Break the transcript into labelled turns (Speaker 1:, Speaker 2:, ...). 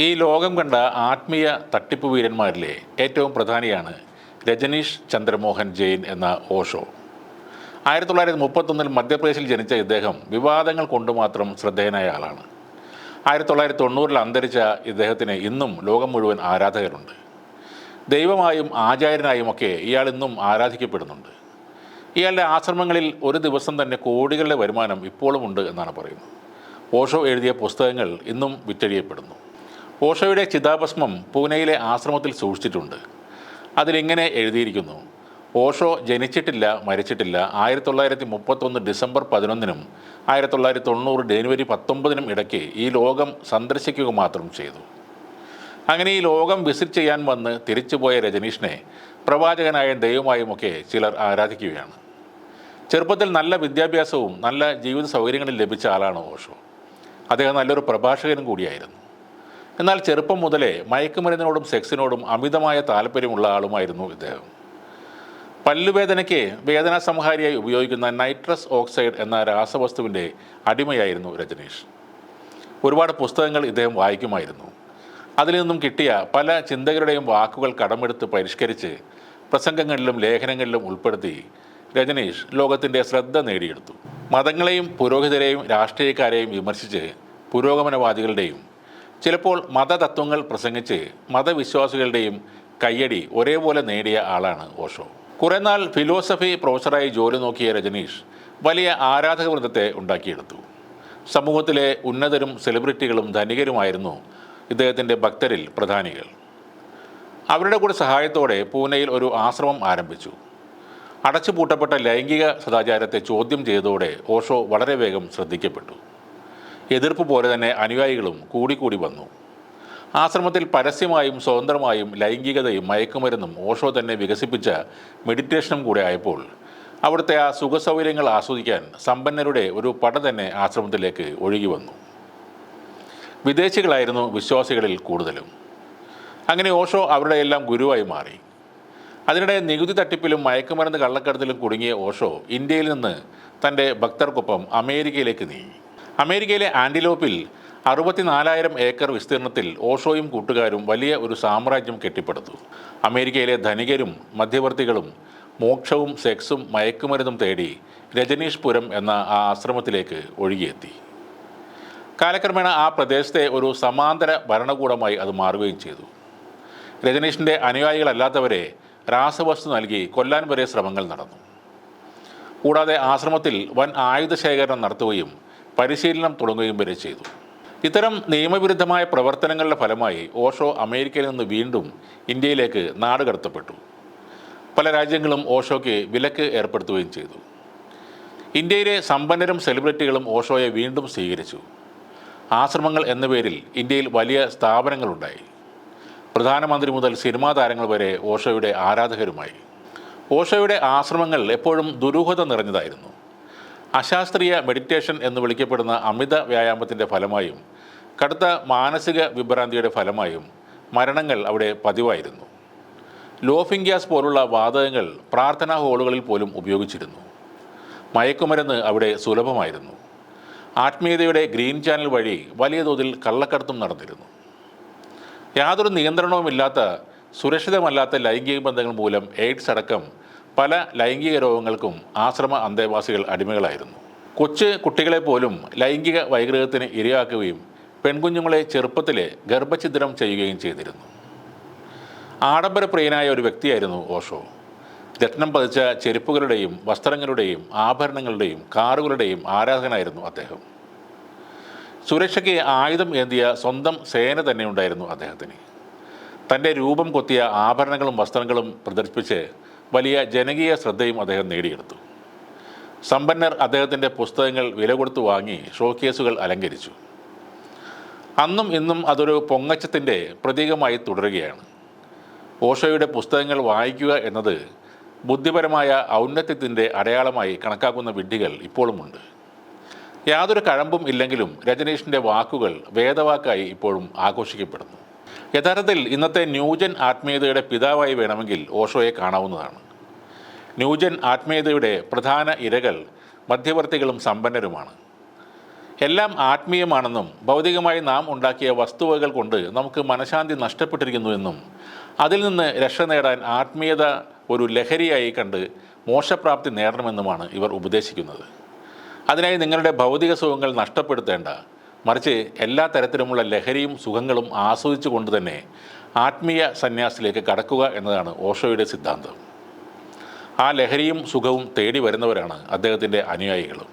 Speaker 1: ഈ ലോകം കണ്ട ആത്മീയ തട്ടിപ്പ് വീരന്മാരിലെ ഏറ്റവും പ്രധാനിയാണ് രജനീഷ് ചന്ദ്രമോഹൻ ജെയിൻ എന്ന ഓഷോ. ആയിരത്തി തൊള്ളായിരത്തി മുപ്പത്തൊന്നിൽ മധ്യപ്രദേശിൽ ജനിച്ച ഇദ്ദേഹം വിവാദങ്ങൾ കൊണ്ട് മാത്രം ശ്രദ്ധേയനായ ആളാണ്. ആയിരത്തി തൊള്ളായിരത്തി തൊണ്ണൂറിൽ അന്തരിച്ച ഇദ്ദേഹത്തിന് ഇന്നും ലോകം മുഴുവൻ ആരാധകരുണ്ട്. ദൈവമായും ആചാര്യനായും ഒക്കെ ഇയാൾ ഇന്നും ആരാധിക്കപ്പെടുന്നുണ്ട്. ഇയാളുടെ ആശ്രമങ്ങളിൽ ഒരു ദിവസം തന്നെ കോടികളുടെ വരുമാനം ഇപ്പോഴും ഉണ്ട് എന്നാണ് പറയുന്നത്. ഓഷോ എഴുതിയ പുസ്തകങ്ങൾ ഇന്നും വിറ്റഴിയപ്പെടുന്നു. ഓഷോയുടെ ചിതാഭസ്മം പൂനെയിലെ ആശ്രമത്തിൽ സൂക്ഷിച്ചിട്ടുണ്ട്. അതിലിങ്ങനെ എഴുതിയിരിക്കുന്നു? ഓഷോ ജനിച്ചിട്ടില്ല മരിച്ചിട്ടില്ല. ആയിരത്തി തൊള്ളായിരത്തി മുപ്പത്തൊന്ന് ഡിസംബർ പതിനൊന്നിനും ആയിരത്തി തൊള്ളായിരത്തി തൊണ്ണൂറ് ജനുവരി പത്തൊമ്പതിനും ഇടയ്ക്ക് ഈ ലോകം സന്ദർശിക്കുക മാത്രം ചെയ്തു. അങ്ങനെ ഈ ലോകം വിസിറ്റ് ചെയ്യാൻ വന്ന് തിരിച്ചുപോയ രജനീഷിനെ പ്രവാചകനായ ദൈവമായുമൊക്കെ ചിലർ ആരാധിക്കുകയാണ്. ചെറുപ്പത്തിൽ നല്ല വിദ്യാഭ്യാസവും നല്ല ജീവിത സൗകര്യങ്ങളും ലഭിച്ച ആളാണ് ഓഷോ. അദ്ദേഹം നല്ലൊരു പ്രഭാഷകനും കൂടിയായിരുന്നു. എന്നാൽ ചെറുപ്പം മുതലേ മയക്കുമരുന്നിനോടും സെക്സിനോടും അമിതമായ താല്പര്യമുള്ള ആളുമായിരുന്നു ഇദ്ദേഹം. പല്ലുവേദനയ്ക്ക് വേദനാ സംഹാരിയായി ഉപയോഗിക്കുന്ന നൈട്രസ് ഓക്സൈഡ് എന്ന രാസവസ്തുവിന്റെ അടിമയായിരുന്നു രജനീഷ്. ഒരുപാട് പുസ്തകങ്ങൾ ഇദ്ദേഹം വായിക്കുമായിരുന്നു. അതിൽ നിന്നും കിട്ടിയ പല ചിന്തകരുടെയും വാക്കുകൾ കടമെടുത്ത് പരിഷ്കരിച്ച് പ്രസംഗങ്ങളിലും ലേഖനങ്ങളിലും ഉൾപ്പെടുത്തി രജനീഷ് ലോകത്തിന്റെ ശ്രദ്ധ നേടിയെടുത്തു. മതങ്ങളെയും പുരോഹിതരെയും രാഷ്ട്രീയക്കാരെയും വിമർശിച്ച് പുരോഗമനവാദികളുടെയും ചിലപ്പോൾ മതതത്വങ്ങൾ പ്രസംഗിച്ച് മതവിശ്വാസികളുടെയും കയ്യടി ഒരേപോലെ നേടിയ ആളാണ് ഓഷോ. കുറേ നാൾ ഫിലോസഫി പ്രൊഫസറായി ജോലി നോക്കിയ രജനീഷ് വലിയ ആരാധക വൃന്ദത്തെ ഉണ്ടാക്കിയെടുത്തു. സമൂഹത്തിലെ ഉന്നതരും സെലിബ്രിറ്റികളും ധനികരുമായിരുന്നു ഇദ്ദേഹത്തിന്റെ ഭക്തരിൽ പ്രധാനികൾ. അവരുടെ കൂടെ സഹായത്തോടെ പൂനെയിൽ ഒരു ആശ്രമം ആരംഭിച്ചു. അടച്ചുപൂട്ടപ്പെട്ട ലൈംഗിക സദാചാരത്തെ ചോദ്യം ചെയ്തതോടെ ഓഷോ വളരെ വേഗം ശ്രദ്ധിക്കപ്പെട്ടു. എതിർപ്പ് പോലെ തന്നെ അനുയായികളും കൂടിക്കൂടി വന്നു. ആശ്രമത്തിൽ പരസ്യമായും സ്വതന്ത്രമായും ലൈംഗികതയും മയക്കുമരുന്നും ഓഷോ തന്നെ വികസിപ്പിച്ച മെഡിറ്റേഷനും കൂടെ ആയപ്പോൾ അവിടുത്തെ ആ സുഖസൗകര്യങ്ങൾ ആസ്വദിക്കാൻ സമ്പന്നരുടെ ഒരു പട തന്നെ ആശ്രമത്തിലേക്ക് ഒഴുകി വന്നു. വിദേശികളായിരുന്നു വിശ്വാസികളിൽ കൂടുതലും. അങ്ങനെ ഓഷോ അവരുടെ എല്ലാം ഗുരുവായി മാറി. അതിനിടെ നികുതി തട്ടിപ്പിലും മയക്കുമരുന്ന് കള്ളക്കടത്തിലും കുടുങ്ങിയ ഓഷോ ഇന്ത്യയിൽ നിന്ന് തന്റെ ഭക്തർക്കൊപ്പം അമേരിക്കയിലേക്ക് നീങ്ങി. അമേരിക്കയിലെ ആന്റിലോപ്പിൽ അറുപത്തിനാലായിരം ഏക്കർ വിസ്തീർണത്തിൽ ഓഷോയും കൂട്ടുകാരും വലിയ ഒരു സാമ്രാജ്യം കെട്ടിപ്പടുത്തു. അമേരിക്കയിലെ ധനികരും മധ്യവർത്തികളും മോക്ഷവും സെക്സും മയക്കുമരുന്നും തേടി രജനീഷ്പുരം എന്ന ആ ആശ്രമത്തിലേക്ക് ഒഴുകിയെത്തി. കാലക്രമേണ ആ പ്രദേശത്തെ ഒരു സമാന്തര ഭരണകൂടമായി അത് മാറുകയും ചെയ്തു. രജനീഷിന്റെ അനുയായികളല്ലാത്തവരെ രാസവസ്തു നൽകി കൊല്ലാൻ വരെ ശ്രമങ്ങൾ നടന്നു. കൂടാതെ ആശ്രമത്തിൽ വൻ ആയുധ ശേഖരണം നടത്തുകയും പരിശീലനം തുടങ്ങുകയും വരെ ചെയ്തു. ഇത്തരം നിയമവിരുദ്ധമായ പ്രവർത്തനങ്ങളുടെ ഫലമായി ഓഷോ അമേരിക്കയിൽ നിന്ന് വീണ്ടും ഇന്ത്യയിലേക്ക് നാടുകടത്തപ്പെട്ടു പല രാജ്യങ്ങളും ഓഷോയ്ക്ക് വിലക്ക് ഏർപ്പെടുത്തുകയും ചെയ്തു. ഇന്ത്യയിലെ സമ്പന്നരും സെലിബ്രിറ്റികളും ഓഷോയെ വീണ്ടും സ്വീകരിച്ചു. ആശ്രമങ്ങൾ എന്ന പേരിൽ ഇന്ത്യയിൽ വലിയ സ്ഥാപനങ്ങളുണ്ടായി. പ്രധാനമന്ത്രി മുതൽ സിനിമാ താരങ്ങൾ വരെ ഓഷോയുടെ ആരാധകരുമായി. ഓഷോയുടെ ആശ്രമങ്ങൾ എപ്പോഴും ദുരൂഹത നിറഞ്ഞതായിരുന്നു. അശാസ്ത്രീയ മെഡിറ്റേഷൻ എന്ന് വിളിക്കപ്പെടുന്ന അമിത വ്യായാമത്തിന്റെ ഫലമായും കടുത്ത മാനസിക വിഭ്രാന്തിയുടെ ഫലമായും മരണങ്ങൾ അവിടെ പതിവായിരുന്നു. ലോഫിംഗ് ഗ്യാസ് പോലുള്ള വാതകങ്ങൾ പ്രാർത്ഥനാ ഹോളുകളിൽ പോലും ഉപയോഗിച്ചിരുന്നു. മയക്കുമരുന്ന് അവിടെ സുലഭമായിരുന്നു. ആത്മീയതയുടെ ഗ്രീൻ ചാനൽ വഴി വലിയ തോതിൽ കള്ളക്കടത്തും നടന്നിരുന്നു. യാതൊരു നിയന്ത്രണവുമില്ലാത്ത സുരക്ഷിതമല്ലാത്ത ലൈംഗിക ബന്ധങ്ങൾ മൂലം എയ്ഡ്സ് അടക്കം പല ലൈംഗിക രോഗങ്ങൾക്കും ആശ്രമ അന്തേവാസികൾ അടിമകളായിരുന്നു. കൊച്ചു കുട്ടികളെ പോലും ലൈംഗിക വൈകൃതത്തിന് ഇരയാക്കുകയും പെൺകുഞ്ഞുങ്ങളെ ചെറുപ്പത്തിലെ ഗർഭഛിദ്രം ചെയ്യുകയും ചെയ്തിരുന്നു. ആഡംബരപ്രിയനായ ഒരു വ്യക്തിയായിരുന്നു ഓഷോ. രത്നം പതിച്ച ചെരുപ്പുകളുടെയും വസ്ത്രങ്ങളുടെയും ആഭരണങ്ങളുടെയും കാറുകളുടെയും ആരാധകനായിരുന്നു അദ്ദേഹം. സുരക്ഷയ്ക്ക് ആയുധം ഏന്തിയ സ്വന്തം സേന തന്നെ ഉണ്ടായിരുന്നു അദ്ദേഹത്തിന്. തന്റെ രൂപം കൊത്തിയ ആഭരണങ്ങളും വസ്ത്രങ്ങളും പ്രദർശിപ്പിച്ച് വലിയ ജനകീയ ശ്രദ്ധയും അദ്ദേഹം നേടിയെടുത്തു. സമ്പന്നർ അദ്ദേഹത്തിന്റെ പുസ്തകങ്ങൾ വില കൊടുത്തു വാങ്ങി ഷോക്കേസുകൾ അലങ്കരിച്ചു. അന്നും ഇന്നും അതൊരു പൊങ്ങച്ചത്തിന്റെ പ്രതീകമായി തുടരുകയാണ്. ഓഷോയുടെ പുസ്തകങ്ങൾ വായിക്കുക എന്നത് ബുദ്ധിപരമായ ഔന്നത്യത്തിന്റെ അടയാളമായി കണക്കാക്കുന്ന വിഡ്ഢികൾ ഇപ്പോഴുമുണ്ട്. യാതൊരു കഴമ്പും ഇല്ലെങ്കിലും രജനീഷിന്റെ വാക്കുകൾ വേദവാക്കായി ഇപ്പോഴും ആഘോഷിക്കപ്പെടുന്നു. യഥാർത്ഥത്തിൽ ഇന്നത്തെ ന്യൂജൻ ആത്മീയതയുടെ പിതാവായി വേണമെങ്കിൽ ഓഷോയെ കാണാവുന്നതാണ്. ന്യൂജൻ ആത്മീയതയുടെ പ്രധാന ഇരകൾ മധ്യവർത്തികളും സമ്പന്നരുമാണ്. എല്ലാം ആത്മീയമാണെന്നും ഭൗതികമായി നാം ഉണ്ടാക്കിയ വസ്തുവകൾ കൊണ്ട് നമുക്ക് മനഃശാന്തി നഷ്ടപ്പെട്ടിരിക്കുന്നുവെന്നും അതിൽ നിന്ന് രക്ഷ നേടാൻ ആത്മീയത ഒരു ലഹരിയായി കണ്ട് മോശപ്രാപ്തി നേടണമെന്നുമാണ് ഇവർ ഉപദേശിക്കുന്നത്. അതിനായി നിങ്ങളുടെ ഭൗതിക സുഖങ്ങൾ നഷ്ടപ്പെടുത്തേണ്ട മറിച്ച് എല്ലാ തരത്തിലുമുള്ള ലഹരിയും സുഖങ്ങളും ആസ്വദിച്ചു കൊണ്ട് തന്നെ ആത്മീയ സന്യാസത്തിലേക്ക് കടക്കുക എന്നതാണ് ഓഷോയുടെ സിദ്ധാന്തം. ആ ലഹരിയും സുഖവും തേടി വരുന്നവരാണ് അദ്ദേഹത്തിന്റെ അനുയായികളും.